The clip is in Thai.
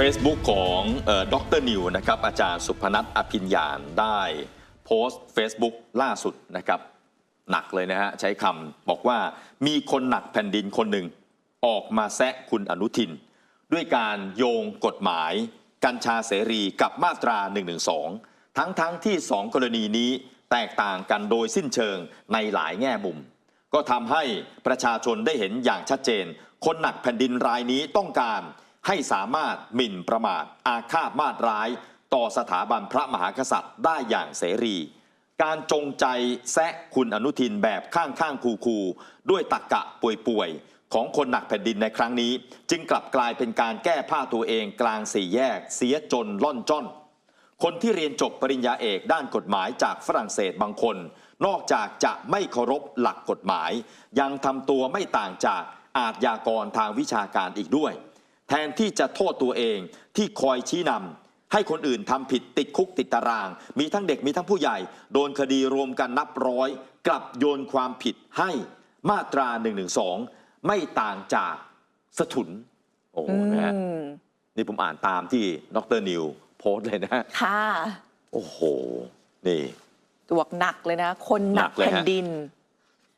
Facebook ของด็อกเตอร์นิวนะครับอาจารย์สุพนัทอภิญญาณได้โพสต์ Facebook ล่าสุดนะครับหนักเลยนะฮะใช้คำบอกว่ามีคนหนักแผ่นดินคนหนึ่งออกมาแซะคุณอนุทิน ด้วยการโยงกฎหมาย กัญชาเสรีกับมาตรา 112 ทั้งๆทที่สองกรณีนี้แตกต่างกันโดยสิ้นเชิงในหลายแง่มุม ก็ทำให้ประชาชนได้เห็นอย่างชัดเจน คนหนักแผ่นดินรายนี้ต้องการ ให้สามารถหมิ่นประมาท อาฆาตมาตร้าย ต่อสถาบันพระมหากษัตริย์ได้อย่างเสรี การจงใจแซะคุณอนุทินแบบข้างๆคูๆด้วยตักกะป่วยๆ ของคนหนักแผ่นดินในครั้งนี้ จึงกลับกลายเป็นการแก้ผ้าตัวเองกลางสี่แยก เสียจนล่อนจ้อน คนที่เรียนจบปริญญาเอกด้านกฎหมายจากฝรั่งเศสบางคน นอกจากจะไม่เคารพหลักกฎหมาย ยังทำตัวไม่ต่างจากอาทยากรทางวิชาการอีกด้วย แทนที่จะโทษตัวเองที่คอยชี้นำให้คนอื่นทำผิดติดคุกติดตาราง มีทั้งเด็กมีทั้งผู้ใหญ่ โดนคดีรวมกันนับร้อย กลับโยนความผิดให้มาตรา112ไม่ต่างจากสถุน โอ้โหนะฮะอืมนี่ผมอ่านตามที่ดรนิวโพสต์เลยนะฮะค่ะ โอ้โห นี่ตัวหนักเลยนะ คนหนักหนักเลยฮะ แผ่นดิน